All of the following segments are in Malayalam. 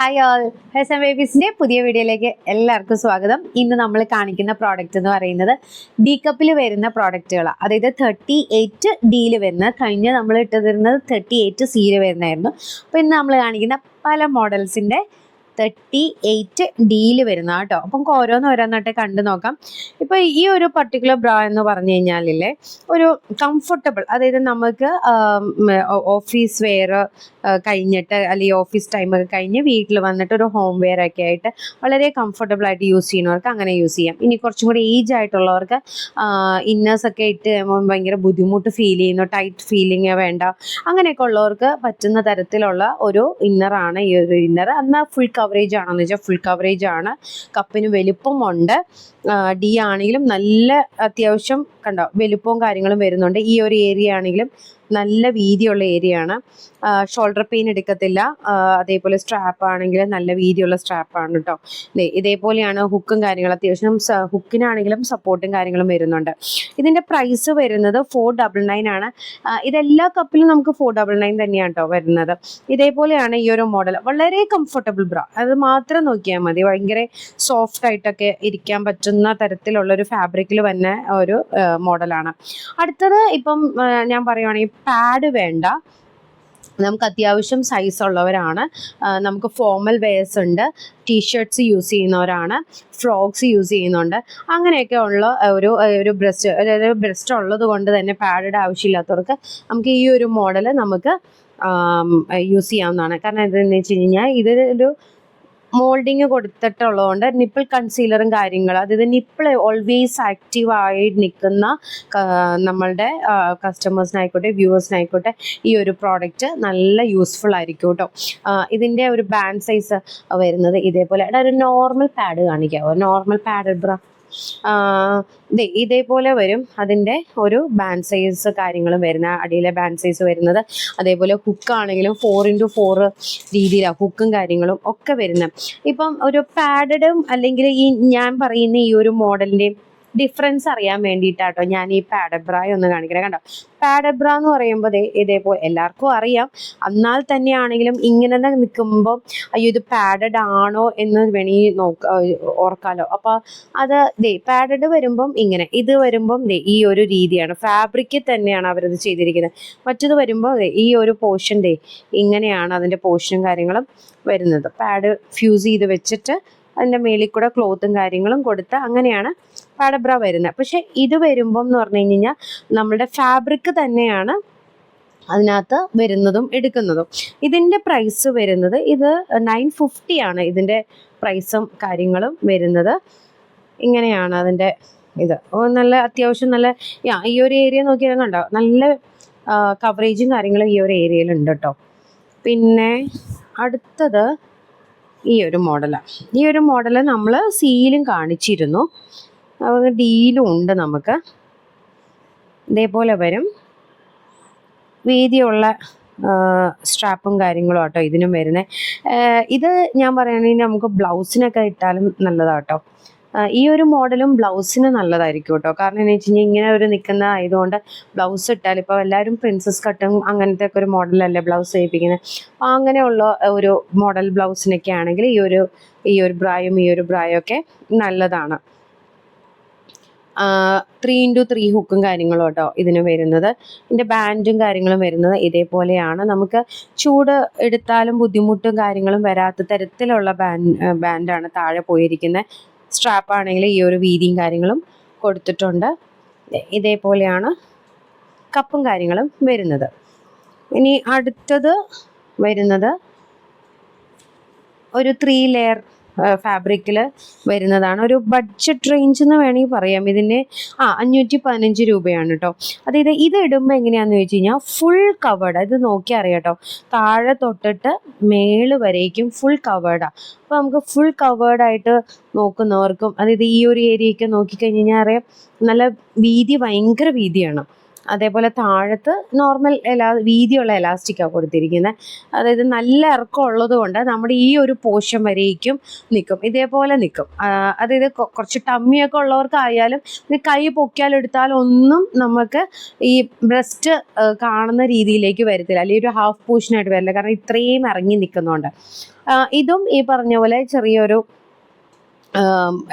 ഹായ് ഓൾ ഹെസ് ആൻഡ് ബേബീസിന്റെ പുതിയ വീഡിയോയിലേക്ക് എല്ലാവർക്കും സ്വാഗതം. ഇന്ന് നമ്മൾ കാണിക്കുന്ന പ്രോഡക്റ്റ് എന്ന് പറയുന്നത് ഡി കപ്പിൽ വരുന്ന പ്രോഡക്റ്റുകളാണ് അതായത് തേർട്ടി എയ്റ്റ് ഡിയിൽ വരുന്ന കഴിഞ്ഞ നമ്മൾ ഇട്ടുതരുന്നത് തേർട്ടി എയ്റ്റ് സിയിൽ വരുന്നതായിരുന്നു. അപ്പോൾ ഇന്ന് നമ്മൾ കാണിക്കുന്ന പല മോഡൽസിന്റെ തേർട്ടി എയ്റ്റ് ഡിയിൽ വരുന്ന കേട്ടോ. അപ്പം ഓരോന്ന് ഓരോന്നായിട്ട് കണ്ടു നോക്കാം. ഇപ്പോൾ ഈ ഒരു പർട്ടിക്കുലർ ബ്രാ എന്ന് പറഞ്ഞു കഴിഞ്ഞാലില്ലേ ഒരു കംഫർട്ടബിൾ അതായത് നമുക്ക് ഓഫീസ് വെയർ കഴിഞ്ഞിട്ട് അല്ലെങ്കിൽ ഓഫീസ് ടൈമൊക്കെ കഴിഞ്ഞ് വീട്ടിൽ വന്നിട്ട് ഒരു ഹോം വെയർ ഒക്കെ ആയിട്ട് വളരെ കംഫർട്ടബിൾ ആയിട്ട് യൂസ് ചെയ്യുന്നവർക്ക് അങ്ങനെ യൂസ് ചെയ്യാം. ഇനി കുറച്ചും കൂടി ഏജ് ആയിട്ടുള്ളവർക്ക് ഇന്നേഴ്സ് ഒക്കെ ഇട്ട് ഭയങ്കര ബുദ്ധിമുട്ട് ഫീൽ ചെയ്യുന്നു ടൈറ്റ് ഫീലിംഗ് വേണ്ട. അങ്ങനെയൊക്കെ ഉള്ളവർക്ക് പറ്റുന്ന തരത്തിലുള്ള ഒരു ഇന്നറാണ് ഈ ഒരു ഇന്നർ എന്നാൽ ഫുൾ കവറേജ് ആണെന്ന് വെച്ചാൽ ഫുൾ കവറേജ് ആണ്. കപ്പിന് വലിപ്പമുണ്ട്. ഡി ആണെങ്കിലും നല്ല അത്യാവശ്യം കണ്ടോ വലുപ്പവും കാര്യങ്ങളും വരുന്നുണ്ട്. ഈ ഒരു ഏരിയ ആണെങ്കിലും നല്ല വീതിയുള്ള ഏരിയ ആണ്. ഷോൾഡർ പെയിൻ എടുക്കത്തില്ല. അതേപോലെ സ്ട്രാപ്പ് ആണെങ്കിൽ നല്ല വീതിയുള്ള സ്ട്രാപ്പാണ് കേട്ടോ ദേ ഇതേപോലെയാണ് ഹുക്കും കാര്യങ്ങളും. അത്യാവശ്യം ഹുക്കിനാണെങ്കിലും സപ്പോർട്ടും കാര്യങ്ങളും വരുന്നുണ്ട്. ഇതിന്റെ പ്രൈസ് വരുന്നത് ഫോർ ഡബിൾ നയൻ ആണ്. ഇതെല്ലാ കപ്പിലും നമുക്ക് ഫോർ ഡബിൾ നയൻ തന്നെയാണ് കേട്ടോ വരുന്നത്. ഇതേപോലെയാണ് ഈ ഒരു മോഡൽ വളരെ കംഫർട്ടബിൾ ബ്ര അത് മാത്രം നോക്കിയാൽ മതി. ഭയങ്കര സോഫ്റ്റ് ആയിട്ടൊക്കെ ഇരിക്കാൻ പറ്റുന്ന തരത്തിലുള്ള ഒരു ഫാബ്രിക്കിൽ വന്ന ഒരു മോഡലാണ് അടുത്തത് ഇപ്പം ഞാൻ പറയുവാണെങ്കിൽ പാഡ് വേണ്ട. നമുക്ക് അത്യാവശ്യം സൈസ് ഉള്ളവരാണ്. നമുക്ക് ഫോമൽ വെയർസ് ഉണ്ട്. ടീഷർട്ട്സ് യൂസ് ചെയ്യുന്നവരാണ്. ഫ്രോക്സ് യൂസ് ചെയ്യുന്നുണ്ട്. അങ്ങനെയൊക്കെ ഉള്ള ഒരു ഒരു ബ്രസ്റ്റ് ഒരു ബ്രസ്റ്റ് ഉള്ളത് കൊണ്ട് തന്നെ പാഡഡ് ആവശ്യമില്ലാത്തവർക്ക് നമുക്ക് ഈ ഒരു മോഡൽ നമുക്ക് യൂസ് ചെയ്യാവുന്നതാണ്. കാരണം എന്താണെന്ന് വെച്ച് കഴിഞ്ഞാൽ ഇതൊരു മോൾഡിങ് കൊടുത്തിട്ടുള്ളതുകൊണ്ട് നിപ്പിൾ കൺസീലറും കാര്യങ്ങളും അതായത് നിപ്പിൾ ഓൾവേസ് ആക്റ്റീവ് ആയി നിൽക്കുന്ന നമ്മളുടെ കസ്റ്റമേഴ്സിനായിക്കോട്ടെ വ്യൂവേഴ്സിനായിക്കോട്ടെ ഈ ഒരു പ്രോഡക്റ്റ് നല്ല യൂസ്ഫുൾ ആയിരിക്കും കേട്ടോ ഇതിന്റെ ഒരു ബാൻഡ് സൈസ് വരുന്നത് ഇതേപോലെ ഒരു നോർമൽ പാഡ് കാണിക്കാമോ നോർമൽ പാഡ് ബ്ര ഇതേപോലെ വരും അതിന്റെ ഒരു ബാൻഡ് സൈസ് കാര്യങ്ങളും വരുന്ന അടിയിലെ ബാൻഡ് സൈസ് വരുന്നത്. അതേപോലെ ഹുക്കാണെങ്കിലും ഫോർ ഇന്റു ഫോർ രീതിയിലാണ് ഹുക്കും കാര്യങ്ങളും ഒക്കെ വരുന്നത്. ഇപ്പം ഒരു പാഡഡും അല്ലെങ്കിൽ ഈ ഞാൻ പറയുന്ന ഈ ഒരു മോഡലിന്റെയും ഡിഫറൻസ് അറിയാൻ വേണ്ടിയിട്ടാട്ടോ ഞാൻ ഈ പാഡബ്രായ ഒന്ന് കാണിക്കണേ. കണ്ടോ? പാഡബ്ര എന്ന് പറയുമ്പോൾ ഇതേപോലെ എല്ലാവർക്കും അറിയാം. എന്നാൽ തന്നെയാണെങ്കിലും ഇങ്ങനെ നിൽക്കുമ്പോൾ അയ്യോ ഇത് പാഡഡ് ആണോ എന്ന് വേണമെങ്കിൽ നോക്ക ഓർക്കാലോ. അപ്പോൾ അത് ദേ പാഡഡ് വരുമ്പം ഇങ്ങനെ ഇത് വരുമ്പം ദേ ഈ ഒരു രീതിയാണ്. ഫാബ്രിക്കിൽ തന്നെയാണ് അവരത് ചെയ്തിരിക്കുന്നത്. മറ്റത് വരുമ്പോൾ ഈ ഒരു പോർഷൻ ദേ ഇങ്ങനെയാണ് അതിന്റെ പോർഷനും കാര്യങ്ങളും വരുന്നത്. പാഡ് ഫ്യൂസ് ചെയ്ത് വെച്ചിട്ട് അതിന്റെ മേളിൽ കൂടെ ക്ലോത്തും കാര്യങ്ങളും കൊടുത്ത് അങ്ങനെയാണ് പാഡബ്ര വരുന്നത്. പക്ഷെ ഇത് വരുമ്പം എന്ന് പറഞ്ഞു കഴിഞ്ഞാൽ നമ്മുടെ ഫാബ്രിക് തന്നെയാണ് അതിനകത്ത് വരുന്നതും എടുക്കുന്നതും. ഇതിന്റെ പ്രൈസ് വരുന്നത് ഇത് നയൻ ഫിഫ്റ്റി ആണ് ഇതിന്റെ പ്രൈസും കാര്യങ്ങളും വരുന്നത്. ഇങ്ങനെയാണ് അതിന്റെ ഇത്. നല്ല അത്യാവശ്യം നല്ല ഈ ഒരു ഏരിയ നോക്കിയാൽ കണ്ടോ? നല്ല കവറേജും കാര്യങ്ങളും ഈ ഒരു ഏരിയയിലുണ്ട് കേട്ടോ. പിന്നെ അടുത്തത് ഈ ഒരു മോഡലാണ് ഈ ഒരു മോഡൽ നമ്മൾ സിയിലും കാണിച്ചിരുന്നു ഡിയിലും ഉണ്ട് നമുക്ക്. ഇതേപോലെ വരും. വീതിയുള്ള സ്ട്രാപ്പും കാര്യങ്ങളും ആട്ടോ ഇതിനും വരുന്നത് ഇത് ഞാൻ പറയുകയാണെങ്കിൽ നമുക്ക് ബ്ലൗസിനൊക്കെ ഇട്ടാലും നല്ലതാട്ടോ. ഈ ഒരു മോഡലും ബ്ലൗസിന് നല്ലതായിരിക്കും കേട്ടോ. കാരണം എന്ന് വെച്ച് കഴിഞ്ഞാൽ ഇങ്ങനെ ഒരു നിൽക്കുന്ന ആയതുകൊണ്ട് ബ്ലൗസ് ഇട്ടാൽ ഇപ്പോൾ എല്ലാവരും പ്രിൻസസ് കട്ടും അങ്ങനത്തെ ഒക്കെ ഒരു മോഡലല്ലേ ബ്ലൗസ് ചെയ്യിപ്പിക്കുന്നത് അപ്പോൾ അങ്ങനെയുള്ള ഒരു മോഡൽ ബ്ലൗസിനൊക്കെ ആണെങ്കിൽ ഈ ഒരു ഈ ഒരു ബ്രായും ഈ ഒരു ബ്രായും ഒക്കെ നല്ലതാണ് ത്രീ ഇന്റു ത്രീ ഹുക്കും കാര്യങ്ങളും കേട്ടോ ഇതിന് വരുന്നത്. ഇതിന്റെ ബാൻഡും കാര്യങ്ങളും വരുന്നത് ഇതേപോലെയാണ്. നമുക്ക് ചൂട് എടുത്താലും ബുദ്ധിമുട്ടും കാര്യങ്ങളും വരാത്ത തരത്തിലുള്ള ബാൻഡ് ബാൻഡാണ് താഴെ പോയിരിക്കുന്നത് സ്ട്രാപ്പ് ആണെങ്കിൽ ഈ ഒരു വീതിയും കാര്യങ്ങളും കൊടുത്തിട്ടുണ്ട്. ഇതേപോലെയാണ് കപ്പും കാര്യങ്ങളും വരുന്നത്. ഇനി അടുത്തത് വരുന്നത് ഒരു ത്രീ ലെയർ ഫാബ്രിക്കിൽ വരുന്നതാണ്. ഒരു ബഡ്ജറ്റ് റേഞ്ച് എന്ന് വേണമെങ്കിൽ പറയാം. ഇതിന് ആ അഞ്ഞൂറ്റി പതിനഞ്ച് രൂപയാണ് കേട്ടോ അതായത് ഇത് ഇടുമ്പോൾ എങ്ങനെയാണെന്ന് ചോദിച്ചു കഴിഞ്ഞാൽ ഫുൾ കവേർഡ് ഇത് നോക്കി അറിയാം കേട്ടോ താഴെ തൊട്ടിട്ട് മേൾ വരേക്കും ഫുൾ കവേർഡാണ് അപ്പോൾ നമുക്ക് ഫുൾ കവേർഡായിട്ട് നോക്കുന്നവർക്കും അതായത് ഈ ഒരു ഏരിയയൊക്കെ നോക്കിക്കഴിഞ്ഞ് കഴിഞ്ഞാൽ അറിയാം നല്ല വീതി ഭയങ്കര വീതിയാണ്. അതേപോലെ താഴത്ത് നോർമൽ എലാ വീതിയുള്ള എലാസ്റ്റിക്കാണ് കൊടുത്തിരിക്കുന്നത് അതായത് നല്ല ഇറക്കം ഉള്ളത് കൊണ്ട് നമ്മുടെ ഈ ഒരു പോഷൻ വരേക്കും നിൽക്കും ഇതേപോലെ നിൽക്കും അതായത് കുറച്ച് ടമ്മിയൊക്കെ ഉള്ളവർക്കായാലും കൈ പൊക്കിയാലെടുത്താലും ഒന്നും നമുക്ക് ഈ ബ്രസ്റ്റ് കാണുന്ന രീതിയിലേക്ക് വരത്തില്ല. അല്ലെങ്കിൽ ഒരു ഹാഫ് പോർഷനായിട്ട് വരില്ല. കാരണം ഇത്രയും ഇറങ്ങി നിൽക്കുന്നുണ്ട്. ഇതും ഈ പറഞ്ഞ പോലെ ചെറിയൊരു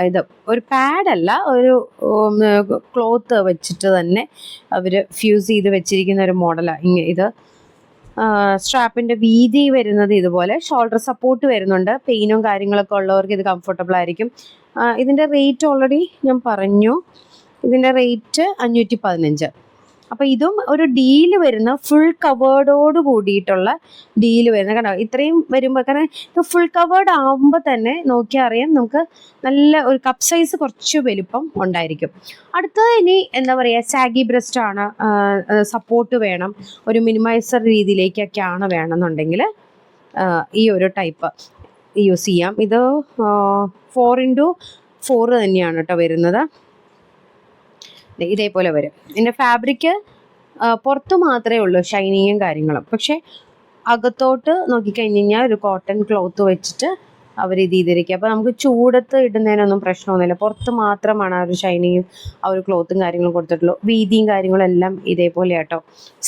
ഇത് ഒരു പാഡല്ല ഒരു ക്ലോത്ത് വെച്ചിട്ട് തന്നെ അവർ ഫ്യൂസ് ചെയ്ത് വെച്ചിരിക്കുന്ന ഒരു മോഡലാണ് ഇത് സ്ട്രാപ്പിന്റെ വീതി വരുന്നത് ഇതുപോലെ ഷോൾഡർ സപ്പോർട്ട് വരുന്നുണ്ട്. പെയിനും കാര്യങ്ങളൊക്കെ ഉള്ളവർക്ക് ഇത് കംഫർട്ടബിൾ ആയിരിക്കും. ഇതിന്റെ റേറ്റ് ഓൾറെഡി ഞാൻ പറഞ്ഞു. ഇതിന്റെ റേറ്റ് അഞ്ഞൂറ്റി പതിനഞ്ച് അപ്പോൾ ഇതും ഒരു ഡീൽ വരുന്ന ഫുൾ കവേർഡോട് കൂടിയിട്ടുള്ള ഡീൽ വരുന്ന കണ്ടോ? ഇത്രയും വരുമ്പോൾ കാരണം ഫുൾ കവേർഡ് ആകുമ്പോൾ തന്നെ നോക്കിയാൽ അറിയാം നമുക്ക് നല്ല ഒരു കപ്പ് സൈസ് കുറച്ച് വലുപ്പം ഉണ്ടായിരിക്കും. അടുത്തത് ഇനി എന്താ പറയുക സാഗി ബ്രസ്റ്റ് ആണ് സപ്പോർട്ട് വേണം ഒരു മിനിമൈസർ രീതിയിലേക്കൊക്കെയാണ് വേണമെന്നുണ്ടെങ്കിൽ ഈ ഒരു ടൈപ്പ് യൂസ് ചെയ്യാം. ഇത് ഫോർ ഇന്റു ഫോർ തന്നെയാണ് കേട്ടോ വരുന്നത്. ഇതേപോലെ വരും. ഇതിന്റെ ഫാബ്രിക്ക് പുറത്ത് മാത്രമേ ഉള്ളൂ ഷൈനിങ്ങും കാര്യങ്ങളും. പക്ഷേ അകത്തോട്ട് നോക്കിക്കഴിഞ്ഞ് കഴിഞ്ഞാൽ ഒരു കോട്ടൺ ക്ലോത്ത് വെച്ചിട്ട് അവർ ഇത് ചെയ്തിരിക്കുക അപ്പോൾ നമുക്ക് ചൂടത്ത് ഇടുന്നതിനൊന്നും പ്രശ്നമൊന്നുമില്ല. പുറത്ത് മാത്രമാണ് ആ ഒരു ഷൈനിങ്ങും ആ ഒരു ക്ലോത്തും കാര്യങ്ങളും കൊടുത്തിട്ടുള്ളൂ. വീതിയും കാര്യങ്ങളും എല്ലാം ഇതേപോലെ കേട്ടോ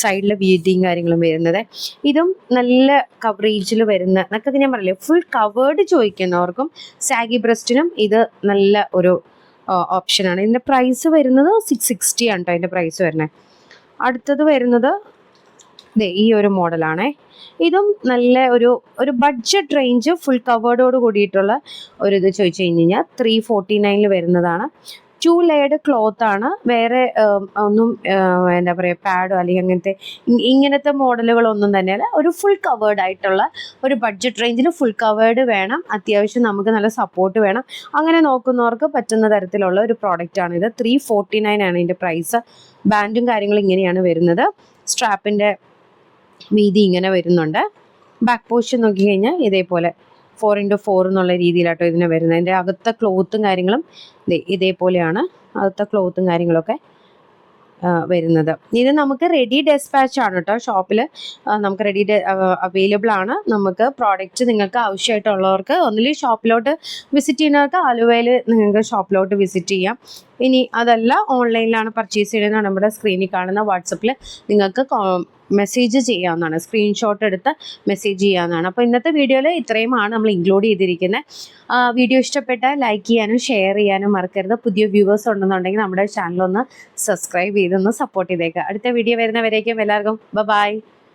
സൈഡിൽ വീതിയും കാര്യങ്ങളും വരുന്നത്. ഇതും നല്ല കവറേജിൽ വരുന്ന എന്നൊക്കെ ഞാൻ പറയില്ലേ ഫുൾ കവേർഡ് ചോദിക്കുന്നവർക്കും സാഗി ബ്രസ്റ്റിനും ഇത് നല്ല ഒരു ഓപ്ഷനാണ് ഇതിന്റെ പ്രൈസ് വരുന്നത് സിക്സ് സിക്സ്റ്റി ആണ് കേട്ടോ അതിന്റെ പ്രൈസ് വരുന്നത് അടുത്തത് വരുന്നത് ദേ ഈ ഒരു മോഡലാണേ ഇതും നല്ല ഒരു ഒരു ബഡ്ജറ്റ് റേഞ്ച് ഫുൾ കവേർഡോട് കൂടിയിട്ടുള്ള ഒരു ഇത് ചോദിച്ചു കഴിഞ്ഞ് കഴിഞ്ഞാൽ ത്രീ ഫോർട്ടി നയനിൽ വരുന്നതാണ്. ടു ലെയർഡ് ക്ലോത്ത് ആണ്. വേറെ ഒന്നും എന്താ പറയുക പാഡോ അല്ലെങ്കിൽ അങ്ങനത്തെ ഇങ്ങനത്തെ മോഡലുകളൊന്നും തന്നെയല്ല. ഒരു ഫുൾ കവേർഡ് ആയിട്ടുള്ള ഒരു ബഡ്ജറ്റ് റേഞ്ചിൽ ഫുൾ കവേർഡ് വേണം. അത്യാവശ്യം നമുക്ക് നല്ല സപ്പോർട്ട് വേണം. അങ്ങനെ നോക്കുന്നവർക്ക് പറ്റുന്ന തരത്തിലുള്ള ഒരു പ്രോഡക്റ്റ് ആണ് ഇത്. ത്രീ ഫോർട്ടി നയൻ ആണ് ഇതിന്റെ പ്രൈസ് ബാൻഡും കാര്യങ്ങളും ഇങ്ങനെയാണ് വരുന്നത്. സ്ട്രാപ്പിന്റെ വീതി ഇങ്ങനെ വരുന്നുണ്ട്. ബാക്ക് പോർഷൻ നോക്കി കഴിഞ്ഞാൽ ഇതേപോലെ ഫോർ ഇന്റു ഫോർ എന്നുള്ള രീതിയിലാട്ടോ ഇതിന് വരുന്നത്. അതിന്റെ അകത്തെ ക്ലോത്തും കാര്യങ്ങളും ഇതേപോലെയാണ്. അകത്തെ ക്ലോത്തും കാര്യങ്ങളൊക്കെ വരുന്നത്. ഇത് നമുക്ക് റെഡി ഡെസ്പാച്ച് ആണ് കേട്ടോ ഷോപ്പിൽ നമുക്ക് റെഡി അവൈലബിൾ ആണ്. നമുക്ക് പ്രോഡക്റ്റ് നിങ്ങൾക്ക് ആവശ്യമായിട്ടുള്ളവർക്ക് ഒന്നിൽ ഷോപ്പിലോട്ട് വിസിറ്റ് ചെയ്യുന്നവർക്ക് ആലുവയിൽ നിങ്ങൾക്ക് ഷോപ്പിലോട്ട് വിസിറ്റ് ചെയ്യാം. ഇനി അതല്ല ഓൺലൈനിലാണ് പർച്ചേസ് ചെയ്യുന്നത്. നമ്മുടെ സ്ക്രീനിൽ കാണുന്ന വാട്സപ്പിൽ നിങ്ങൾക്ക് മെസ്സേജ് ചെയ്യാവുന്നതാണ്. സ്ക്രീൻഷോട്ട് എടുത്ത് മെസ്സേജ് ചെയ്യാവുന്നതാണ്. അപ്പോൾ ഇന്നത്തെ വീഡിയോയിൽ ഇത്രയുമാണ് നമ്മൾ ഇൻക്ലൂഡ് ചെയ്തിരിക്കുന്നത് വീഡിയോ ഇഷ്ടപ്പെട്ടാൽ ലൈക്ക് ചെയ്യാനും ഷെയർ ചെയ്യാനും മറക്കരുത്. പുതിയ വ്യൂവേഴ്സ് ഉണ്ടെന്നുണ്ടെങ്കിൽ നമ്മുടെ ചാനലൊന്ന് സബ്സ്ക്രൈബ് ചെയ്തൊന്ന് സപ്പോർട്ട് ചെയ്തേക്കുക അടുത്ത വീഡിയോ വരുന്നവരേക്കും എല്ലാവർക്കും ബൈ